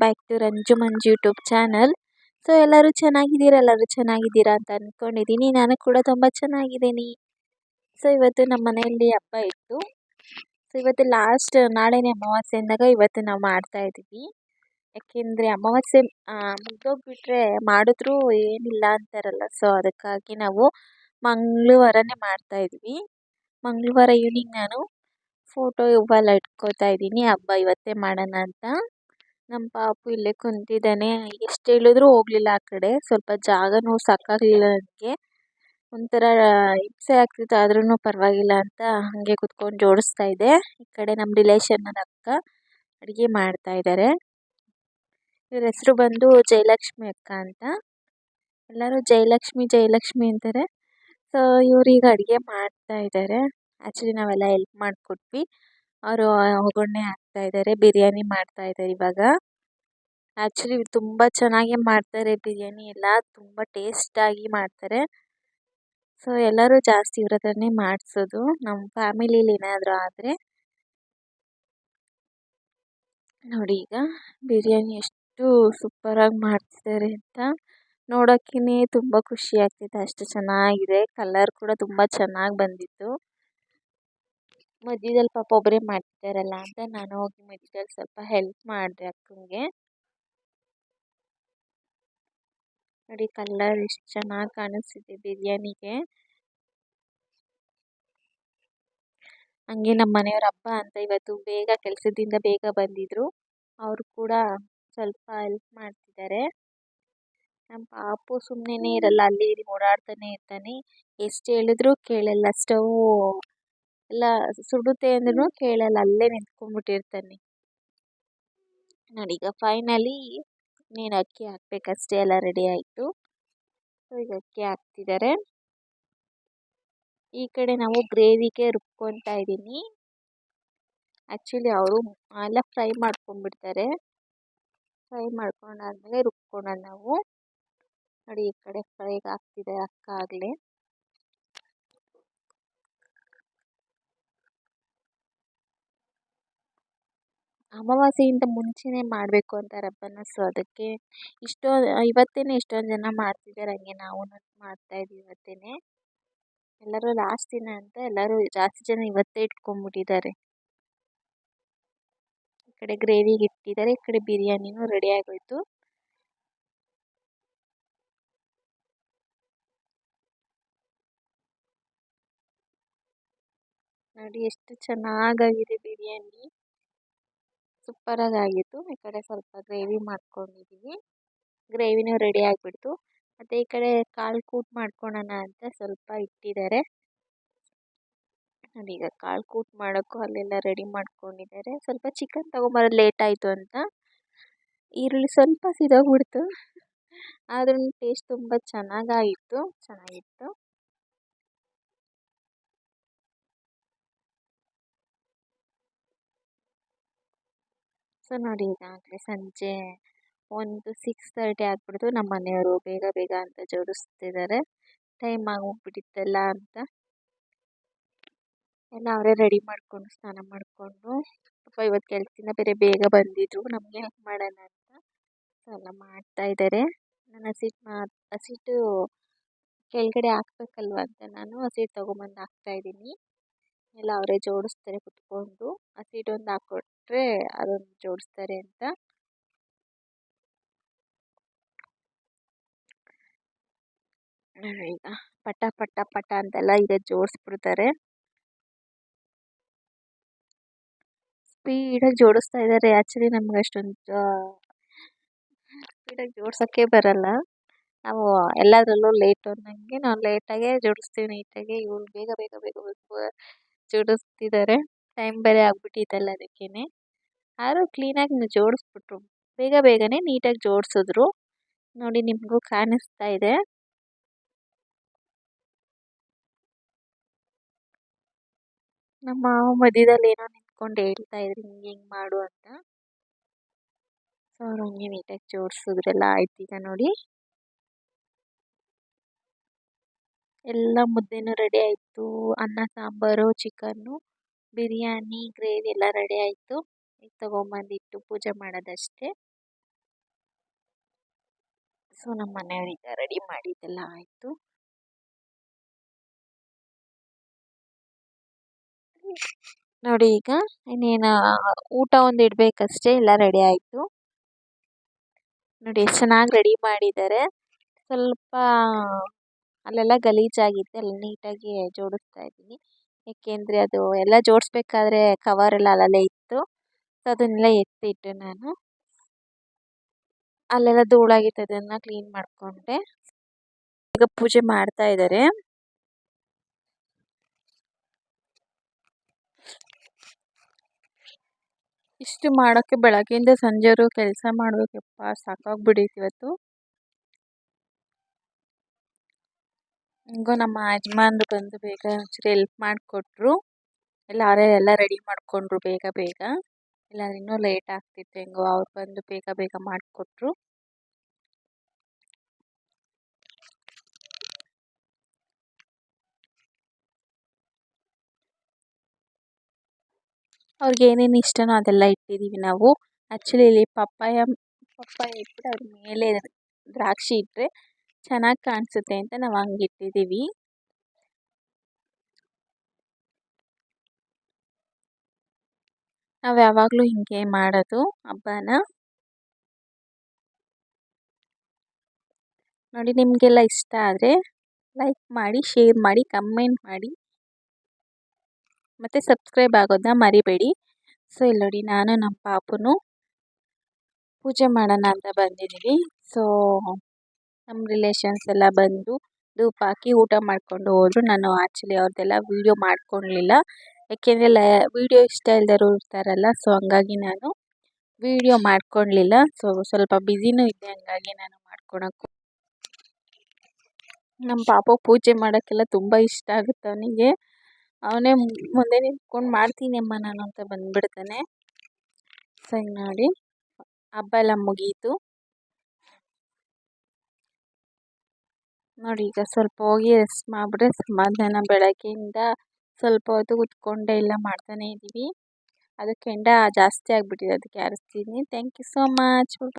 Back to Ranju Manju YouTube channel. So, ಎಲ್ಲರೂ ಚೆನ್ನಾಗಿದ್ದೀರ? ಎಲ್ಲರೂ ಚೆನ್ನಾಗಿದ್ದೀರಾ ಅಂತ ಅಂದ್ಕೊಂಡಿದ್ದೀನಿ ನಾನು ಕೂಡ ತುಂಬ ಚೆನ್ನಾಗಿದ್ದೀನಿ. ಸೊ, ಇವತ್ತು ನಮ್ಮ ಮನೆಯಲ್ಲಿ ಹಬ್ಬ ಇತ್ತು. ಸೊ, ಇವತ್ತು ಲಾಸ್ಟ್, ನಾಳೆನೇ ಅಮಾವಾಸ್ಯೆ ಅಂದಾಗ ಇವತ್ತು ನಾವು ಮಾಡ್ತಾ ಇದ್ದೀವಿ ಯಾಕೆಂದರೆ ಅಮಾವಾಸ್ಯೆ ಮುಗ್ದೋಗ್ಬಿಟ್ರೆ ಮಾಡಿದ್ರೂ ಏನಿಲ್ಲ ಅಂತಾರಲ್ಲ. ಸೊ, ಅದಕ್ಕಾಗಿ ನಾವು ಮಂಗಳವಾರನೇ ಮಾಡ್ತಾ ಇದ್ವಿ. ಮಂಗಳವಾರ ಈವ್ನಿಂಗ್ ನಾನು ಫೋಟೋ ಹೂವೆಲ್ಲ ಇಟ್ಕೋತಾ ಇದ್ದೀನಿ. ಹಬ್ಬ ಇವತ್ತೇ ಮಾಡೋಣ ಅಂತ. ನಮ್ಮ ಪಾಪು ಇಲ್ಲೇ ಕುಂತಿದ್ದಾನೆ. ಎಷ್ಟು ಹೇಳಿದ್ರೂ ಹೋಗಲಿಲ್ಲ ಆ ಕಡೆ. ಸ್ವಲ್ಪ ಜಾಗನೂ ಸಾಕಾಗಲಿಲ್ಲ ನನಗೆ. ಒಂಥರ ಹಿಂಸೆ ಆಗ್ತಿತ್ತು. ಆದ್ರೂ ಪರವಾಗಿಲ್ಲ ಅಂತ ಹಾಗೆ ಕುತ್ಕೊಂಡು ಜೋಡಿಸ್ತಾ ಇದ್ದೆ. ಈ ಕಡೆ ನಮ್ಮ ರಿಲೇಷನ್ನರ ಅಕ್ಕ ಅಡುಗೆ ಮಾಡ್ತಾ ಇದ್ದಾರೆ ಇವ್ರ ಹೆಸರು ಬಂದು ಜಯಲಕ್ಷ್ಮಿ ಅಕ್ಕ ಅಂತ. ಎಲ್ಲರೂ ಜಯಲಕ್ಷ್ಮಿ ಜಯಲಕ್ಷ್ಮಿ ಅಂತಾರೆ. ಸೊ ಇವ್ರೀಗ ಅಡುಗೆ ಮಾಡ್ತಾ ಇದ್ದಾರೆ ಆ್ಯಕ್ಚುಲಿ ನಾವೆಲ್ಲ ಹೆಲ್ಪ್ ಮಾಡಿಕೊಟ್ವಿ. ಅವರು ಒಗ್ಗರಣೆ ಹಾಕ್ತಾ ಇದ್ದಾರೆ ಬಿರಿಯಾನಿ ಮಾಡ್ತಾ ಇದ್ದಾರೆ ಇವಾಗ. ಆ್ಯಕ್ಚುಲಿ ತುಂಬ ಚೆನ್ನಾಗಿ ಮಾಡ್ತಾರೆ, ಬಿರಿಯಾನಿ ಎಲ್ಲ ತುಂಬ ಟೇಸ್ಟಾಗಿ ಮಾಡ್ತಾರೆ. ಸೊ ಎಲ್ಲರೂ ಜಾಸ್ತಿ ಇವ್ರ ಹತ್ರನೇ ಮಾಡಿಸೋದು ನಮ್ಮ ಫ್ಯಾಮಿಲಿಲಿ ಏನಾದರೂ ಆದರೆ. ನೋಡಿ ಈಗ ಬಿರಿಯಾನಿ ಎಷ್ಟು ಸೂಪರಾಗಿ ಮಾಡ್ತಿದ್ದಾರೆ ಅಂತ ನೋಡೋಕ್ಕೇ ತುಂಬ ಖುಷಿ ಆಗ್ತಿದೆ, ಅಷ್ಟು ಚೆನ್ನಾಗಿದೆ ಕಲರ್ ಕೂಡ ತುಂಬ ಚೆನ್ನಾಗಿ ಬಂದಿತ್ತು. ಮಧ್ಯದಲ್ಲಿ ಪಾಪ ಒಬ್ಬರೇ ಮಾಡ್ತಿದ್ದಾರಲ್ಲ ಅಂತ ನಾನು ಹೋಗಿ ಮಧ್ಯದಲ್ಲಿ ಸ್ವಲ್ಪ ಹೆಲ್ಪ್ ಮಾಡಿದೆ ಅಕ್ಕನಿಗೆ ನೋಡಿ ಕಲರ್ ಎಷ್ಟು ಚೆನ್ನಾಗಿ ಕಾಣಿಸ್ತಿದೆ ಬಿರಿಯಾನಿಗೆ. ಹಂಗೆ ನಮ್ಮ ಮನೆಯವ್ರ ಹಬ್ಬ ಅಂತ ಇವತ್ತು ಬೇಗ ಕೆಲಸದಿಂದ ಬೇಗ ಬಂದಿದ್ರು. ಅವರು ಕೂಡ ಸ್ವಲ್ಪ ಹೆಲ್ಪ್ ಮಾಡ್ತಿದ್ದಾರೆ. ನಮ್ಮ ಪಾಪು ಸುಮ್ಮನೆ ಇರಲ್ಲ, ಅಲ್ಲಿ ಇಲ್ಲಿ ಓಡಾಡ್ತಾನೆ ಇರ್ತಾನೆ. ಎಷ್ಟು ಹೇಳಿದ್ರು ಕೇಳಲ್ಲ, ಸ್ಟವ್ ಎಲ್ಲ ಸುಡುತ್ತೆ ಅಂದ್ರೂ ಕೇಳಲ್ಲ ಅಲ್ಲೇ ನಿಂತ್ಕೊಂಡ್ಬಿಟ್ಟಿರ್ತಾನೆ. ನೋಡಿ ಈಗ ಫೈನಲಿ ನೀನು ಅಕ್ಕಿ ಹಾಕ್ಬೇಕಷ್ಟೇ ಎಲ್ಲ ರೆಡಿ ಆಯಿತು. ಈಗ ಅಕ್ಕಿ ಹಾಕ್ತಿದ್ದಾರೆ ಈ ಕಡೆ ನಾವು ಗ್ರೇವಿಗೆ ರುಬ್ಕೊತಾ ಇದ್ದೀನಿ. ಆ್ಯಕ್ಚುಲಿ ಅವರು ಎಲ್ಲ ಫ್ರೈ ಮಾಡ್ಕೊಂಡ್ಬಿಡ್ತಾರೆ. ಫ್ರೈ ಮಾಡ್ಕೊಂಡಾದ್ಮೇಲೆ ರುಬ್ಕೊಳ್ಳೋದು ನಾವು. ನೋಡಿ ಈ ಕಡೆ ಫ್ರೈಗೆ ಹಾಕ್ತಿದೆ ಅಕ್ಕ ಆಗಲೇ. ಅಮಾವಾಸ್ಯೆಗಿಂತ ಮುಂಚೆನೇ ಮಾಡಬೇಕು ಅಂತಾರೆ ಹಬ್ಬನ ಸೊ ಅದಕ್ಕೆ ಇಷ್ಟೋ ಇವತ್ತೇ ಇಷ್ಟೊಂದು ಜನ ಮಾಡ್ತಿದ್ದಾರೆ, ಹಂಗೆ ನಾವು ಮಾಡ್ತಾಯಿದ್ದೀವಿ ಇವತ್ತೇ ಎಲ್ಲರೂ ಲಾಸ್ಟ್ ದಿನ ಅಂತ ಎಲ್ಲರೂ ಜಾಸ್ತಿ ಜನ ಇವತ್ತೇ ಇಟ್ಕೊಂಡ್ಬಿಟ್ಟಿದ್ದಾರೆ. ಈ ಕಡೆ ಗ್ರೇವಿಗೆ ಇಟ್ಟಿದ್ದಾರೆ, ಈ ಕಡೆ ಬಿರಿಯಾನಿನೂ ರೆಡಿ ಆಗೋಯ್ತು. ನೋಡಿ ಎಷ್ಟು ಚೆನ್ನಾಗಾಗಿದೆ ಬಿರಿಯಾನಿ. ಸೂಪರಾಗಿ ಆಗಿತ್ತು ಈ ಕಡೆ ಸ್ವಲ್ಪ ಗ್ರೇವಿ ಮಾಡ್ಕೊಂಡಿದ್ದೀವಿ ಗ್ರೇವಿನೂ ರೆಡಿ ಆಗಿಬಿಡ್ತು. ಮತ್ತು ಈ ಕಡೆ ಕಾಳು ಕೂಟ್ ಮಾಡ್ಕೊಳ್ಳೋಣ ಅಂತ ಸ್ವಲ್ಪ ಇಟ್ಟಿದ್ದಾರೆ. ಈಗ ಕಾಳು ಕೂಟ್ ಮಾಡೋಕ್ಕೂ ಅಲ್ಲೆಲ್ಲ ರೆಡಿ ಮಾಡ್ಕೊಂಡಿದ್ದಾರೆ. ಸ್ವಲ್ಪ ಚಿಕನ್ ತೊಗೊಂಬರೋದು ಲೇಟ್ ಆಯಿತು ಅಂತ. ಈರುಳ್ಳಿ ಸ್ವಲ್ಪ ಸಿದೋಗ್ಬಿಡ್ತು. ಆದ್ರೂ ಟೇಸ್ಟ್ ತುಂಬ ಚೆನ್ನಾಗಾಗಿತ್ತು. ಚೆನ್ನಾಗಿತ್ತು. ಸೊ ನೋಡಿ ಈಗಾಗಲೇ ಸಂಜೆ ಒಂದು ಸಿಕ್ಸ್ ತರ್ಟಿ ಆಗ್ಬಿಡ್ತು ನಮ್ಮ ಮನೆಯವರು ಬೇಗ ಬೇಗ ಅಂತ ಜೋಡಿಸ್ತಿದ್ದಾರೆ. ಟೈಮ್ ಆಗೋಗ್ಬಿಟ್ಟಿತ್ತಲ್ಲ ಅಂತ. ಎಲ್ಲ ಅವರೇ ರೆಡಿ ಮಾಡಿಕೊಂಡು, ಸ್ನಾನ ಮಾಡಿಕೊಂಡು, ಪಾಪ ಇವತ್ತು ಕೆಲಸದಿಂದ ಬೇರೆ ಬೇಗ ಬಂದಿದ್ರು. ನಮಗೆ ಹೆಲ್ಪ್ ಮಾಡೋಣ ಅಂತ ಸೊ ಎಲ್ಲ ಮಾಡ್ತಾಯಿದ್ದಾರೆ ನಾನು ಹಸಿಟ್ಟು ಮಾ ಹಸಿಟ್ಟು ಕೆಳಗಡೆ ಹಾಕ್ಬೇಕಲ್ವ ಅಂತ ನಾನು ಹಸಿಟ್ಟು ತೊಗೊಂಬಂದು ಹಾಕ್ತಾಯಿದ್ದೀನಿ ಎಲ್ಲ ಅವರೇ ಜೋಡಿಸ್ತಾರೆ ಕುತ್ಕೊಂಡು. ಹಸಿಟ್ಟು ಒಂದು ಹಾಕ್ಕೊಟ್ರೆ ಅದನ್ನು ಜೋಡಿಸ್ತಾರೆ ಅಂತ. ಈಗ ಪಟ ಪಟ ಪಟ ಅಂತೆಲ್ಲ ಈಗ ಜೋಡಿಸ್ಬಿಡ್ತಾರೆ. ಸ್ಪೀಡಾಗಿ ಜೋಡಿಸ್ತಾ ಇದ್ದಾರೆ. ಆ್ಯಕ್ಚುಲಿ ನಮ್ಗೆ ಅಷ್ಟೊಂದು ಸ್ಪೀಡಾಗಿ ಜೋಡ್ಸೋಕ್ಕೆ ಬರಲ್ಲ. ನಾವು ಎಲ್ಲದರಲ್ಲೂ ಲೇಟ್ ಅನ್ನಂಗೆ ನಾವು ಲೇಟಾಗೇ ಜೋಡಿಸ್ತೀವಿ ನೀಟಾಗಿ ಇವ್ರು ಬೇಗ ಬೇಗ ಬೇಗ ಬೇಗ ಜೋಡಿಸ್ತಿದ್ದಾರೆ. ಟೈಮ್ ಬೇರೆ ಆಗಿಬಿಟ್ಟಿತ್ತಲ್ಲ ಅದಕ್ಕೇ ಆದರೂ ಕ್ಲೀನಾಗಿ ಜೋಡಿಸ್ಬಿಟ್ರು. ಬೇಗ ಬೇಗನೆ ನೀಟಾಗಿ ಜೋಡಿಸಿದ್ರು. ನೋಡಿ ನಿಮಗೂ ಕಾಣಿಸ್ತಾ ಇದೆ. ನಮ್ಮ ಮಧ್ಯದಲ್ಲಿ ಏನೋ ನಿಂತ್ಕೊಂಡು ಹೇಳ್ತಾ ಇದ್ರು, ಹಿಂಗೆ ಹಿಂಗೆ ಮಾಡು ಅಂತ. ಸೊ ಅವ್ರು ಹಂಗೆ ನೀಟಾಗಿ ಜೋಡಿಸಿದ್ರೆಲ್ಲ ಆಯ್ತು ಈಗ ನೋಡಿ. ಎಲ್ಲ ಮುದ್ದೆನೂ ರೆಡಿ ಆಯಿತು. ಅನ್ನ, ಸಾಂಬಾರು ಚಿಕನ್ನು ಬಿರಿಯಾನಿ ಗ್ರೇವಿ ಎಲ್ಲ ರೆಡಿ ಆಯಿತು. ತೊಗೊಂಬಂದಿಟ್ಟು ಪೂಜೆ ಮಾಡೋದಷ್ಟೇ. ಸೊ ನಮ್ಮ ಮನೆಯವರಿಗೆ ರೆಡಿ ಮಾಡಿದ್ದೆಲ್ಲ ಆಯಿತು. ನೋಡಿ ಈಗ ಇನ್ನೇನು, ಊಟ ಒಂದು ಇಡಬೇಕಷ್ಟೇ, ಎಲ್ಲ ರೆಡಿ ಆಯಿತು. ನೋಡಿ, ಎಷ್ಟು ಚೆನ್ನಾಗಿ ರೆಡಿ ಮಾಡಿದ್ದಾರೆ. ಸ್ವಲ್ಪ ಅಲ್ಲೆಲ್ಲ ಗಲೀಜಾಗಿತ್ತು ಅಲ್ಲಿ ನೀಟಾಗಿ ಜೋಡಿಸ್ತಾ ಇದ್ದೀನಿ. ಏಕೆಂದರೆ ಅದು ಎಲ್ಲ ಜೋಡಿಸ್ಬೇಕಾದ್ರೆ ಕವರ್ ಎಲ್ಲ ಅಲ್ಲಲ್ಲೇ ಇತ್ತು ಸೊ ಅದನ್ನೆಲ್ಲ ಎತ್ತಿಟ್ಟು ನಾನು. ಅಲ್ಲೆಲ್ಲ ಧೂಳಾಗಿತ್ತು ಅದನ್ನು ಕ್ಲೀನ್ ಮಾಡಿಕೊಂಡೆ. ಈಗ ಪೂಜೆ ಮಾಡ್ತಾ ಇದ್ದಾರೆ ಇಷ್ಟು ಮಾಡೋಕ್ಕೆ ಬೆಳಗ್ಗೆಯಿಂದ ಸಂಜೆವರು ಕೆಲಸ ಮಾಡಬೇಕಪ್ಪ, ಸಾಕಾಗ್ಬಿಡೈತೆ ಇವತ್ತು. ಹಿಂಗೋ ನಮ್ಮ ಯಜಮಾನ್ರು ಬಂದು ಬೇಗ ಒಂಚೂರು ಎಲ್ಪ್ ಮಾಡಿಕೊಟ್ರು. ಎಲ್ಲ ಎಲ್ಲ ರೆಡಿ ಮಾಡಿಕೊಂಡ್ರು ಬೇಗ ಬೇಗ. ಇಲ್ಲಾಂದ್ರೆ ಇನ್ನೂ ಲೇಟ್ ಆಗ್ತಿತ್ತು ಹೆಂಗೋ, ಅವ್ರು ಬಂದು ಬೇಗ ಬೇಗ ಮಾಡಿಕೊಟ್ರು. ಅವ್ರಿಗೆ ಏನೇನು ಇಷ್ಟನೋ ಅದೆಲ್ಲ ಇಟ್ಟಿದ್ದೀವಿ ನಾವು. ಆ್ಯಕ್ಚುಲಿ ಇಲ್ಲಿ ಪಪ್ಪಾಯ ಪಪ್ಪಾಯ ಇಟ್ಬಿಟ್ಟು ಅದ್ರ ಮೇಲೆ ದ್ರಾಕ್ಷಿ ಇಟ್ಟರೆ ಚೆನ್ನಾಗಿ ಕಾಣಿಸುತ್ತೆ ಅಂತ ನಾವು ಹಂಗೆ ಇಟ್ಟಿದ್ದೀವಿ ನಾವು ಯಾವಾಗಲೂ ಹೀಗೆ ಮಾಡೋದು ಹಬ್ಬನ. ನೋಡಿ ನಿಮಗೆಲ್ಲ ಇಷ್ಟ ಆದರೆ ಲೈಕ್ ಮಾಡಿ ಶೇರ್ ಮಾಡಿ ಕಮೆಂಟ್ ಮಾಡಿ. ಮತ್ತು ಸಬ್ಸ್ಕ್ರೈಬ್ ಆಗೋದನ್ನ ಮರಿಬೇಡಿ. ಸೊ ಇಲ್ಲಿ ನೋಡಿ ನಾನು ನಮ್ಮ ಪಾಪುನು ಪೂಜೆ ಮಾಡೋಣ ಅಂತ ಬಂದಿದ್ದೀವಿ ಸೊ ನಮ್ಮ ರಿಲೇಷನ್ಸ್ ಎಲ್ಲ ಬಂದು ಧೂಪ ಹಾಕಿ ಊಟ ಮಾಡಿಕೊಂಡು ಹೋದರು. ನಾನು ಆ್ಯಕ್ಚುಲಿ ಅವ್ರದ್ದೆಲ್ಲ ವೀಡಿಯೋ ಮಾಡ್ಕೊಳ್ಲಿಲ್ಲ ಯಾಕೆಂದರೆ ಲ, ವೀಡಿಯೋ ಇಷ್ಟ ಇಲ್ದೋರು ಇರ್ತಾರಲ್ಲ ಸೊ ಹಂಗಾಗಿ ನಾನು ವೀಡಿಯೋ ಮಾಡ್ಕೊಳ್ಲಿಲ್ಲ. ಸೊ ಸ್ವಲ್ಪ ಬ್ಯುಸಿನೂ ಇದ್ದೆ ಹಂಗಾಗಿ ನಾನು ಮಾಡ್ಕೊಳಕ್ಕೆ. ನಮ್ಮ ಪಾಪ ಪೂಜೆ ಮಾಡೋಕ್ಕೆಲ್ಲ ತುಂಬ ಇಷ್ಟ ಆಗುತ್ತೆ ಅವನಿಗೆ. ಅವನೇ ಮುಂದೆ ನಿಂತ್ಕೊಂಡು ಮಾಡ್ತೀನಿ ಅಮ್ಮ ನಾನು ಅಂತ ಬಂದ್ಬಿಡ್ತಾನೆ. ಸೊ ಹಿಂಗೆ ನೋಡಿ, ಹಬ್ಬ ಎಲ್ಲ ಮುಗೀತು. ನೋಡಿ ಈಗ ಸ್ವಲ್ಪ ಹೋಗಿ ರೆಸ್ಟ್ ಮಾಡಿಬಿಟ್ರೆ ಸಮಾಧಾನ ಬೆಳಗ್ಗೆಯಿಂದ ಸ್ವಲ್ಪ ಹೊತ್ತು ಕುತ್ಕೊಂಡೆ ಎಲ್ಲ ಮಾಡ್ತಾನೆ ಇದ್ದೀವಿ. ಅದು ಕೆಂಡ ಜಾಸ್ತಿ ಆಗಿಬಿಟ್ಟಿದೆ, ಅದಕ್ಕೆ ಆರಿಸ್ತೀನಿ ಥ್ಯಾಂಕ್ ಯು ಸೋ ಮಚ್